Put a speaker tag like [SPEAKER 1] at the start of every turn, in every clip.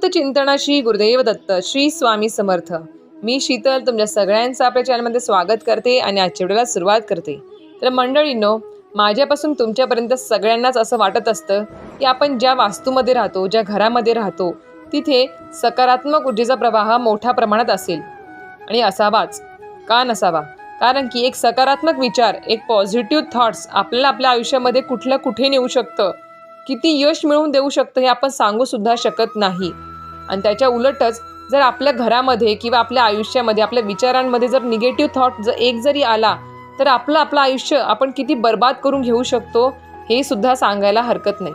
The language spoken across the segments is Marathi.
[SPEAKER 1] अवधूत चिंतनाशी गुरुदेव दत्त श्री स्वामी समर्थ. मी शीतल तुमच्या सगळ्यांचं आपल्या चॅनलमध्ये स्वागत करते आणि आजच्या व्हिडिओला सुरुवात करते. तर मंडळींनो माझ्यापासून तुमच्यापर्यंत सगळ्यांनाच असं वाटत असतं की आपण ज्या वास्तूमध्ये राहतो ज्या घरामध्ये राहतो तिथे सकारात्मक ऊर्जेचा प्रवाह मोठ्या प्रमाणात असेल. आणि असावाच का नसावा? कारण की एक सकारात्मक विचार एक पॉझिटिव्ह थॉट्स आपल्याला आपल्या आयुष्यामध्ये कुठलं कुठे नेऊ शकतं? किती यश मिळवून देऊ शकतं हे आपण सांगूसुद्धा शकत नाही. आणि त्याच्या उलटच जर आपल्या घरामध्ये किंवा आपल्या आयुष्यामध्ये आपल्या विचारांमध्ये जर निगेटिव्ह थॉट जर एक जरी आला तर आपलं आपलं आयुष्य आपण किती बर्बाद करून घेऊ शकतो हे सुद्धा सांगायला हरकत नाही.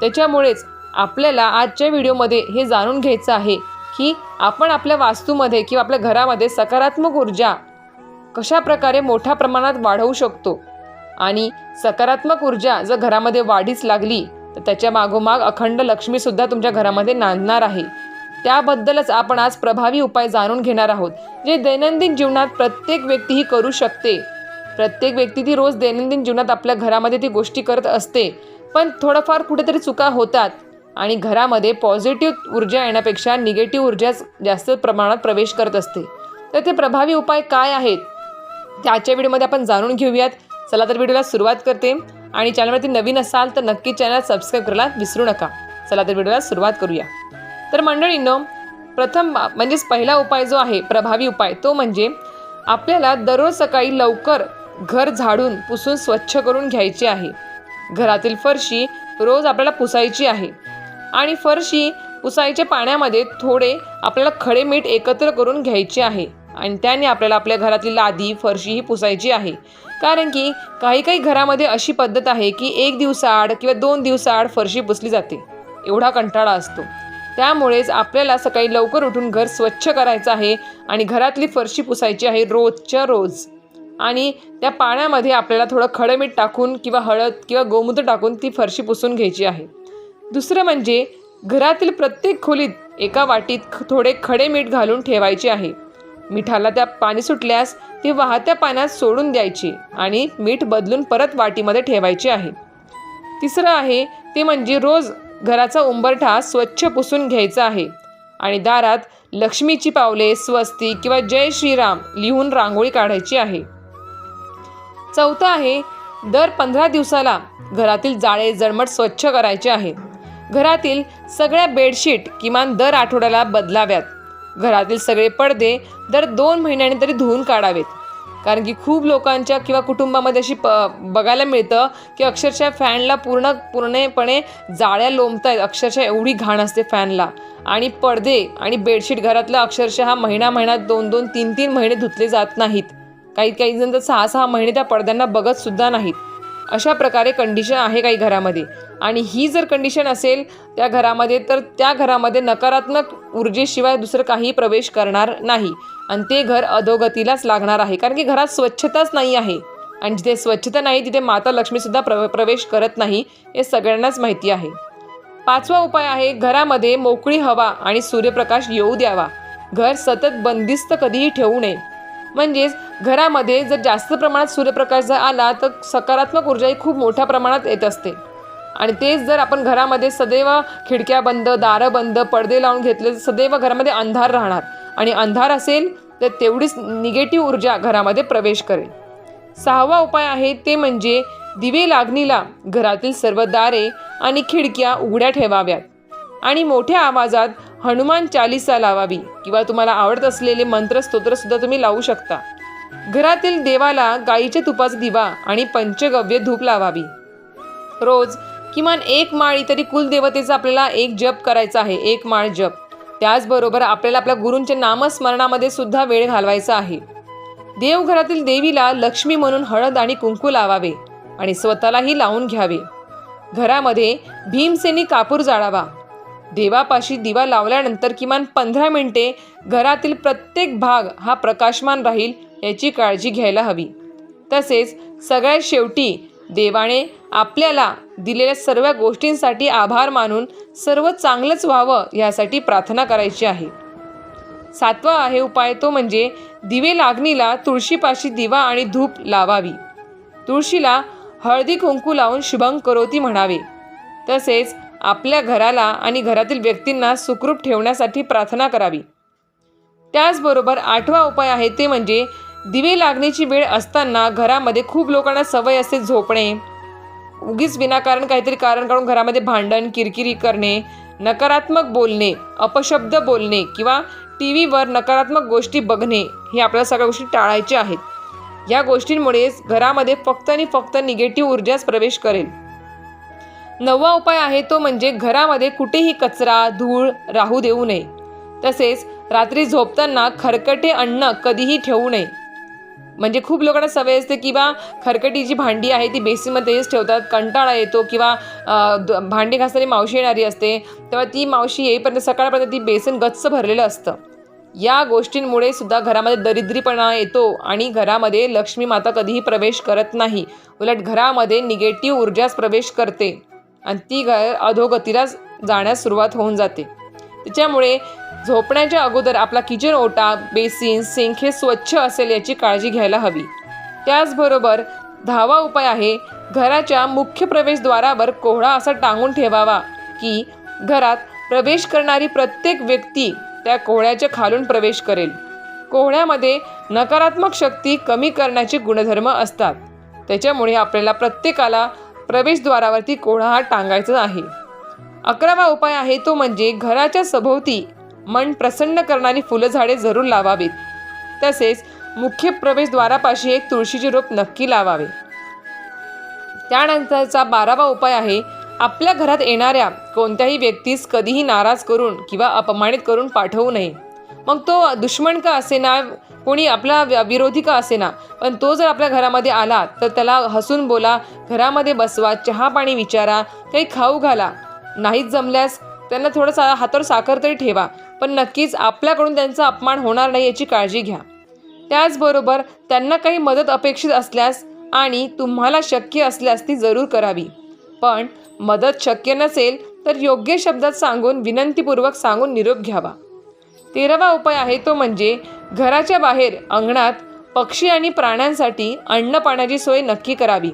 [SPEAKER 1] त्याच्यामुळेच आपल्याला आजच्या व्हिडिओमध्ये हे जाणून घ्यायचं आहे की आपण आपल्या वास्तूमध्ये किंवा आपल्या घरामध्ये सकारात्मक ऊर्जा कशा प्रकारे मोठ्या प्रमाणात वाढवू शकतो आणि सकारात्मक ऊर्जा जर घरामध्ये वाढीच लागली तर त्याच्या मागोमाग अखंड लक्ष्मीसुद्धा तुमच्या घरामध्ये नांदणार आहे. त्याबद्दलच आपण आज प्रभावी उपाय जाणून घेणार आहोत जे दैनंदिन जीवनात प्रत्येक व्यक्ती ही करू शकते. प्रत्येक व्यक्ती ती रोज दैनंदिन जीवनात आपल्या घरामध्ये ती गोष्टी करत असते पण थोडंफार कुठेतरी चुका होतात आणि घरामध्ये पॉझिटिव्ह ऊर्जा येण्यापेक्षा निगेटिव्ह ऊर्जाच जास्त प्रमाणात प्रवेश करत असते. तर ते प्रभावी उपाय काय आहेत? ते आजच्या व्हिडिओमध्ये आपण जाणून घेऊयात. चला तर व्हिडिओला सुरुवात करते. आणि चॅनलवरती नवीन असाल तर नक्की चॅनल सबस्क्राईब करायला विसरू नका. चला तर व्हिडिओला सुरुवात करूया. तर मंडळींनो प्रथम म्हणजेच पहिला उपाय जो आहे प्रभावी उपाय तो म्हणजे आपल्याला दररोज सकाळी लवकर घर झाडून पुसून स्वच्छ करून घ्यायचे आहे. घरातील फरशी रोज आपल्याला पुसायची आहे. आणि फरशी पुसायच्या पाण्यामध्ये थोडे आपल्याला खडे मीठ एकत्र करून घ्यायचे आहे. आणि त्याने आपल्याला आपल्या घरातली लादी फरशी ही पुसायची आहे. कारण की काही काही घरामध्ये अशी पद्धत आहे की एक दिवसाआड किंवा दोन दिवसाआड फरशी पुसली जाते. एवढा कंटाळा असतो. त्यामुळेच आपल्याला सकाळी लवकर उठून घर स्वच्छ करायचं आहे आणि घरातली फरशी पुसायची आहे रोजच्या रोज. आणि त्या पाण्यामध्ये आपल्याला थोडं खडं मीठ टाकून किंवा हळद किंवा गोमूत्र टाकून ती फरशी पुसून घ्यायची आहे. दुसरं म्हणजे घरातील प्रत्येक खोलीत एका वाटीत ख- थोडे खडे मीठ घालून ठेवायचे आहे. मिठाला त्या पाणी सुटल्यास ती वाहत्या पाण्यात सोडून द्यायची आणि मीठ बदलून परत वाटीमध्ये ठेवायचे आहे. तिसरं आहे ते म्हणजे रोज घराचा उंबरठा स्वच्छ पुसून घ्यायचा आहे. आणि दारात लक्ष्मीची पावले स्वस्ती किंवा जय श्रीराम लिहून रांगोळी काढायची आहे. चौथं आहे दर पंधरा दिवसाला घरातील जाळे जळमट स्वच्छ करायचे आहे. घरातील सगळ्या बेडशीट किमान दर आठवड्याला बदलाव्यात. घरातील सगळे पडदे दर दोन महिन्याने तरी धुवून काढावेत. कारण की खूप लोकांच्या किंवा कुटुंबामध्ये अशी प बघायला मिळतं की अक्षरशः फॅनला पूर्ण पूर्णपणे जाळ्या लोंबत आहेत अक्षरशः एवढी घाण असते फॅनला. आणि पडदे आणि बेडशीट घरातलं अक्षरशः महिना महिना दोन दोन तीन तीन महिने धुतले जात नाहीत. काही काही जण तर सहा सहा महिने त्या पडद्यांना बघतसुद्धा नाहीत. अशा प्रकारे कंडिशन आहे काही घरामध्ये. आणि ही जर कंडिशन असेल त्या घरामध्ये तर त्या घरामध्ये नकारात्मक ऊर्जेशिवाय दुसरं काही प्रवेश करणार नाही. आणि ते घर अधोगतीलाच लागणार आहे. कारण की घरात स्वच्छताच नाही आहे. आणि जिथे स्वच्छता नाही तिथे माता लक्ष्मीसुद्धा प्र प्रवेश करत नाही हे सगळ्यांनाच माहिती आहे. पाचवा उपाय आहे घरामध्ये मोकळी हवा आणि सूर्यप्रकाश येऊ द्यावा. घर सतत बंदिस्त कधीही ठेवू नये. म्हणजेच घरामध्ये जर जास्त प्रमाणात सूर्यप्रकाश जर आला तर सकारात्मक ऊर्जा ही खूप मोठ्या प्रमाणात येत असते. आणि तेच जर आपण घरामध्ये सदैव खिडक्या बंद दारं बंद पडदे लावून घेतले तर सदैव घरामध्ये अंधार राहणार. आणि अंधार असेल तर तेवढीच निगेटिव्ह ऊर्जा घरामध्ये प्रवेश करेल. सहावा उपाय आहे ते म्हणजे दिवे लागणीला घरातील सर्व दारे आणि खिडक्या उघड्या ठेवाव्यात. आणि मोठ्या आवाजात हनुमान चालिसा लावावी किंवा तुम्हाला आवडत असलेले मंत्र स्तोत्रसुद्धा तुम्ही लावू शकता. घरातील देवाला गाईच्या तुपाचा दिवा आणि पंचगव्य धूप लावावी. रोज किमान एक माळी तरी कुलदेवतेचा आपल्याला एक जप करायचा आहे एक माळ जप. त्याचबरोबर आपल्याला आपल्या गुरूंच्या नामस्मरणामध्ये सुद्धा वेळ घालवायचा आहे. देवघरातील देवीला लक्ष्मी म्हणून हळद आणि कुंकू लावावे आणि स्वतःलाही लावून घ्यावे. घरामध्ये भीमसेनी कापूर जाळावा. देवापाशी दिवा लावल्यानंतर किमान पंधरा मिनिटे घरातील प्रत्येक भाग हा प्रकाशमान राहील याची काळजी घ्यायला हवी. तसेच सगळ्यात शेवटी देवाने आपल्याला दिलेल्या सर्व गोष्टींसाठी आभार मानून सर्व चांगलंच व्हावं यासाठी प्रार्थना करायची आहे. सातवा आहे उपाय तो म्हणजे दिवे लागणीला तुळशीपाशी दिवा आणि धूप लावावी. तुळशीला हळदी कुंकू लावून शुभं करोती म्हणावे. तसेच आपल्या घराला आणि घरातील व्यक्तींना सुखरूप ठेवण्यासाठी प्रार्थना करावी. त्याचबरोबर आठवा उपाय आहे ते म्हणजे दिवे लागण्याची वेळ असताना घरामध्ये खूप लोकांना सवय असते झोपणे. उगीच विनाकारण काहीतरी कारण काढून घरामध्ये भांडण किरकिरी करणे नकारात्मक बोलणे अपशब्द बोलणे किंवा टी व्हीवर नकारात्मक गोष्टी बघणे हे आपल्याला सगळ्या गोष्टी टाळायच्या आहेत. या गोष्टींमुळेच घरामध्ये फक्त आणि फक्त निगेटिव्ह ऊर्जाच प्रवेश करेल. नववा उपाय आहे तो म्हणजे घरामध्ये कुठेही कचरा धूळ राहू देऊ नये. तसेच रात्री झोपताना खरकटे अन्न कधीही ठेवू नये. म्हणजे खूप लोकांना सवय असते किंवा खरकटी जी भांडी आहे ती बेसिनमध्येच ठेवतात कंटाळा येतो किंवा द- भांडी घासणारी मावशी येणारी असते तेव्हा ती मावशी येईपर्यंत सकाळपर्यंत ती बेसन गच्च भरलेलं असतं. या गोष्टींमुळे सुद्धा घरामध्ये दरिद्रीपणा येतो आणि घरामध्ये लक्ष्मी माता कधीही प्रवेश करत नाही. उलट घरामध्ये निगेटिव्ह ऊर्जाच प्रवेश करते. आणि ती घर अधोगतीला जाण्यास सुरुवात होऊन जाते. त्याच्यामुळे झोपण्याच्या अगोदर आपला किचन ओटा बेसिन सिंक हे स्वच्छ असेल याची काळजी घ्यायला हवी. त्याचबरोबर दहावा उपाय आहे घराच्या मुख्य प्रवेशद्वारावर कोहळा असा टांगून ठेवावा की घरात प्रवेश करणारी प्रत्येक व्यक्ती त्या कोहळ्याच्या खालून प्रवेश करेल. कोहळ्यामध्ये नकारात्मक शक्ती कमी करण्याचे गुणधर्म असतात. त्याच्यामुळे आपल्याला प्रत्येकाला प्रवेशद्वारावरती कोळा हा टांगायचा आहे? अकरावा उपाय आहे तो म्हणजे घराच्या सभोवती मन प्रसन्न करणारी फुलझाडे जरूर लावावीत. तसेच मुख्य प्रवेशद्वारापाशी एक तुळशीचे रोप नक्की लावावे. त्यानंतरचा बारावा उपाय आहे आपल्या घरात येणाऱ्या कोणत्याही व्यक्तीस कधीही नाराज करून किंवा अपमानित करून पाठवू नये. मग तो दुश्मन का असे ना कोणी आपला विरोधी का असेना पण तो जर आपल्या घरामध्ये आला तर त्याला हसून बोला घरामध्ये बसवा चहा पाणी विचारा काही खाऊ घाला. नाहीच जमल्यास त्यांना थोडंसं हातावर साखर तरी ठेवा पण नक्कीच आपल्याकडून त्यांचा अपमान होणार नाही याची काळजी घ्या. त्याचबरोबर त्यांना काही मदत अपेक्षित असल्यास आणि तुम्हाला शक्य असल्यास ती जरूर करावी. पण मदत शक्य नसेल तर योग्य शब्दात सांगून विनंतीपूर्वक सांगून निरोप घ्यावा. तेरावा उपाय आहे तो म्हणजे घराच्या बाहेर अंगणात पक्षी आणि प्राण्यांसाठी अन्न पाण्याची सोय नक्की करावी.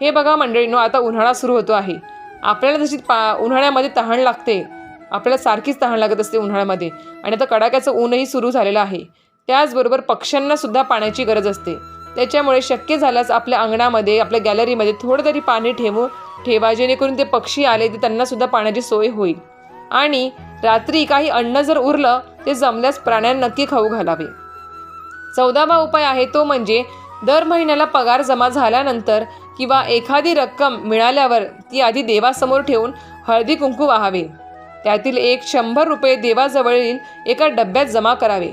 [SPEAKER 1] हे बघा मंडळींनो आता उन्हाळा सुरू होतो आहे. आपल्याला जशी पा उन्हाळ्यामध्ये तहान लागते आपल्याला सारखीच तहान लागत असते उन्हाळ्यामध्ये. आणि आता कडाक्याचं ऊनही सुरू झालेलं आहे. त्याचबरोबर पक्ष्यांनासुद्धा पाण्याची गरज असते. त्याच्यामुळे शक्य झाल्यास आपल्या अंगणामध्ये आपल्या गॅलरीमध्ये थोडं तरी पाणी ठेवू ठेवा जेणेकरून ते पक्षी आले तर त्यांनासुद्धा पाण्याची सोय होईल. आणि रात्री काही अन्न जर उरलं ते जमल्यास प्राण्यांना नक्की खाऊ घालावे. चौदावा उपाय आहे तो म्हणजे दर महिन्याला पगार जमा झाल्यानंतर किंवा एखादी रक्कम मिळाल्यावर ती आधी देवासमोर ठेवून हळदी कुंकू वाहावे. त्यातील एक शंभर रुपये देवाजवळील एका डब्यात जमा करावे.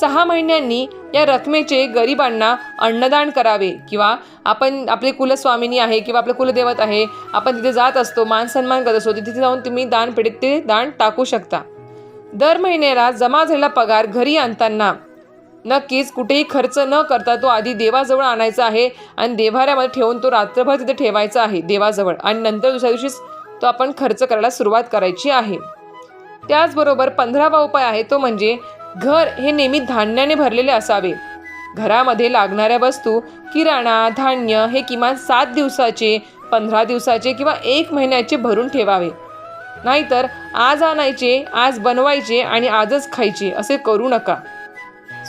[SPEAKER 1] सहा महिन्यांनी या रकमेचे गरिबांना अन्नदान करावे किंवा आपण आपले कुलस्वामिनी आहे किंवा आपलं कुलदेवत आहे आपण तिथे जात असतो मान सन्मान करत असतो तिथे जाऊन तुम्ही दान पेढीत ते दान टाकू शकता. दर महिन्याला जमा झालेला पगार घरी आणताना. नक्कीच कुठेही खर्च न करता तो आधी देवाजवळ आणायचा आहे आणि देवाऱ्यामध्ये ठेवून तो रात्रभर तिथे ठेवायचा आहे देवाजवळ. आणि नंतर दुसऱ्या दिवशीच तो आपण खर्च करायला सुरुवात करायची आहे. त्याचबरोबर पंधरावा उपाय आहे तो म्हणजे घर हे नेहमी धान्याने भरलेले असावे. घरामध्ये लागणाऱ्या वस्तू किराणा धान्य हे किमान सात दिवसाचे पंधरा दिवसाचे किंवा एक महिन्याचे भरून ठेवावे. नाहीतर आज आणायचे आज बनवायचे आणि आजच खायचे असे करू नका.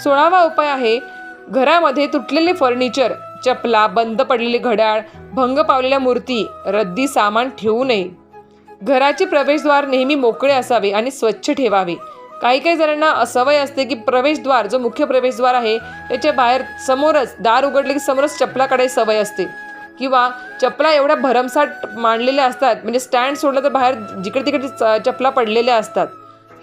[SPEAKER 1] सोळावा उपाय आहे घरामध्ये तुटलेले फर्निचर चपला बंद पडलेले घड्याळ भंग पावलेल्या मूर्ती रद्दी सामान ठेवू नये. घराचे प्रवेशद्वार नेहमी मोकळे असावे आणि स्वच्छ ठेवावे. काही काही जणांना असवय असते की प्रवेशद्वार जो मुख्य प्रवेशद्वार आहे त्याच्या बाहेर समोरच दार उघडले की समोरच चपलाकडे सवय असते. किंवा चपला एवढ्या भरमसाठ मांडलेल्या असतात म्हणजे स्टँड सोडलं तर बाहेर जिकडे तिकडे च- चपला पडलेल्या असतात.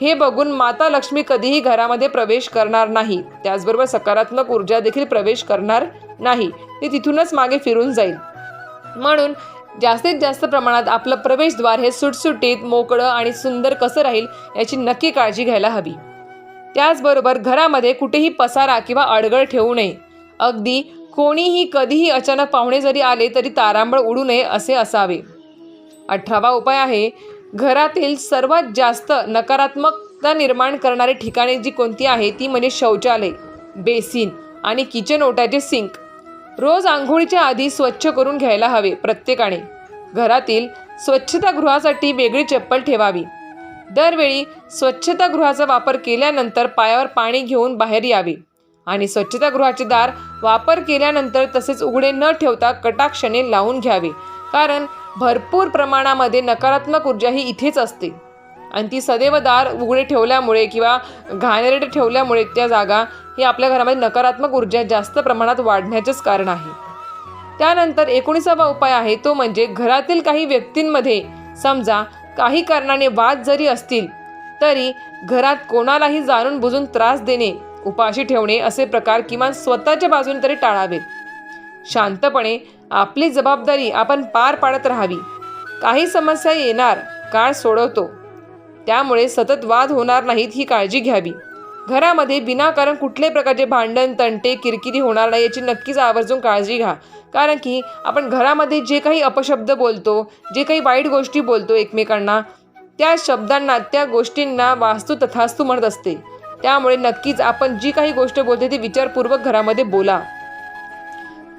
[SPEAKER 1] हे बघून माता लक्ष्मी कधीही घरामध्ये प्रवेश करणार नाही. त्याचबरोबर सकारात्मक ऊर्जा देखील प्रवेश करणार नाही. ती तिथूनच मागे फिरून जाईल. म्हणून जास्तीत जास्त प्रमाणात आपलं प्रवेशद्वार हे सुटसुटीत मोकळं आणि सुंदर कसं राहील याची नक्की काळजी घ्यायला हवी. त्याचबरोबर घरामध्ये कुठेही पसारा किंवा अडगळ ठेवू नये. अगदी कोणीही कधीही अचानक पाहुणे जरी आले तरी तारांबळ उडू नये असे असावे. अठरावा उपाय आहे घरातील सर्वात जास्त नकारात्मकता निर्माण करणारी ठिकाणे जी कोणती आहे ती म्हणजे शौचालय बेसिन आणि किचन ओट्याचे सिंक. रोज आंघोळीच्या आधी स्वच्छ करून घ्यायला हवे प्रत्येकाने. घरातील स्वच्छतागृहासाठी वेगळी चप्पल ठेवावी. दरवेळी स्वच्छतागृहाचा वापर केल्यानंतर पायावर पाणी घेऊन बाहेर यावे. आणि स्वच्छतागृहाचे दार वापर केल्यानंतर तसेच उघडे न ठेवता कटाक्षणे लावून घ्यावे. कारण भरपूर प्रमाणामध्ये नकारात्मक ऊर्जा ही इथेच असते. आणि ती सदैव दार उघडे ठेवल्यामुळे किंवा घाणेरडे ठेवल्यामुळे त्या जागा ही आपल्या घरामध्ये नकारात्मक ऊर्जा जास्त प्रमाणात वाढण्याचेच कारण आहे. त्यानंतर एकोणीसावा उपाय आहे तो म्हणजे घरातील काही व्यक्तींमध्ये समजा काही कारणाने वाद जरी असतील तरी घरात कोणालाही जाणून बुजून त्रास देणे उपाशी ठेवणे असे प्रकार किमान स्वतःच्या बाजूने तरी टाळावेत. शांतपणे आपली जबाबदारी आपण पार पाडत राहावी. काही समस्या येणार काळ सोडवतो. त्यामुळे सतत वाद होणार नाहीत ही काळजी घ्यावी. घरामध्ये विनाकारण कुठल्याही प्रकारचे भांडण तंटे किरकिरी होणार नाही याची नक्कीच आवर्जून काळजी घ्या. कारण की आपण घरामध्ये जे काही अपशब्द बोलतो जे काही वाईट गोष्टी बोलतो एकमेकांना त्या शब्दांना त्या गोष्टींना वास्तू तथास्तू म्हणत असते. त्यामुळे नक्कीच आपण जी काही गोष्ट बोलते ती विचारपूर्वक घरामध्ये बोला.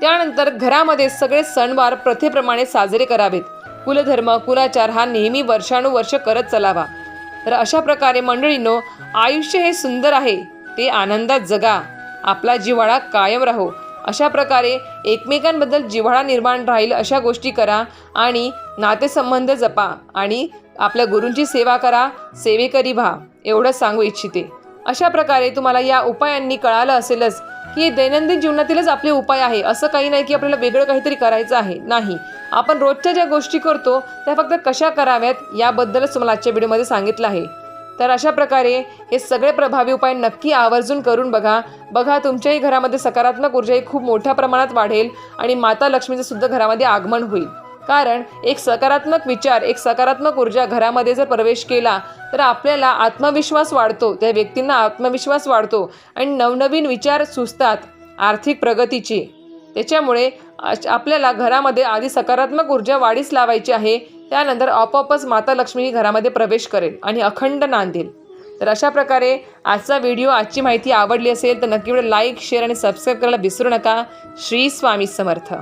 [SPEAKER 1] त्यानंतर घरामध्ये सगळे सणवार प्रथेप्रमाणे साजरे करावेत. कुलधर्म कुलाचार हा नेहमी वर्षानुवर्ष करत चलावा. तर अशा प्रकारे मंडळींनो आयुष्य हे सुंदर आहे ते आनंदात जगा. आपला जिव्हाळा कायम राहो. अशा प्रकारे एकमेकांबद्दल जिव्हाळा निर्माण राहील अशा गोष्टी करा आणि नातेसंबंध जपा आणि आपल्या गुरूंची सेवा करा सेवेकरी व्हा एवढं सांगू इच्छिते. अशा प्रकारे तुम्हाला या उपायांनी कळालं असेलच की दैनंदिन जीवनातीलच आपले उपाय आहे. असं काही नाही की आपल्याला वेगळं काहीतरी करायचं आहे. नाही. आपण रोजच्या ज्या गोष्टी करतो त्या फक्त कशा कराव्यात याबद्दलच तुम्हाला आजच्या व्हिडिओमध्ये सांगितलं आहे. तर अशा प्रकारे हे सगळे प्रभावी उपाय नक्की आवर्जून करून बघा. बघा तुमच्याही घरामध्ये सकारात्मक ऊर्जा ही खूप मोठ्या प्रमाणात वाढेल आणि माता लक्ष्मीचं सुद्धा घरामध्ये आगमन होईल. कारण एक सकारात्मक विचार एक सकारात्मक ऊर्जा घरामध्ये जर प्रवेश केला तर आपल्याला आत्मविश्वास वाढतो त्या व्यक्तींना आत्मविश्वास वाढतो आणि नवनवीन विचार सुचतात आर्थिक प्रगतीची. त्याच्यामुळे आपल्याला घरामध्ये आधी सकारात्मक ऊर्जा वाढीस लावायची आहे त्यानंतर आपोआपच माता लक्ष्मी ही घरामध्ये प्रवेश करेल आणि अखंड नांदेल तर अशा प्रकारे आजचा व्हिडिओ आजची माहिती आवडली असेल तर नक्की लाईक शेअर आणि सबस्क्राईब करायला विसरू नका. श्री स्वामी समर्थ.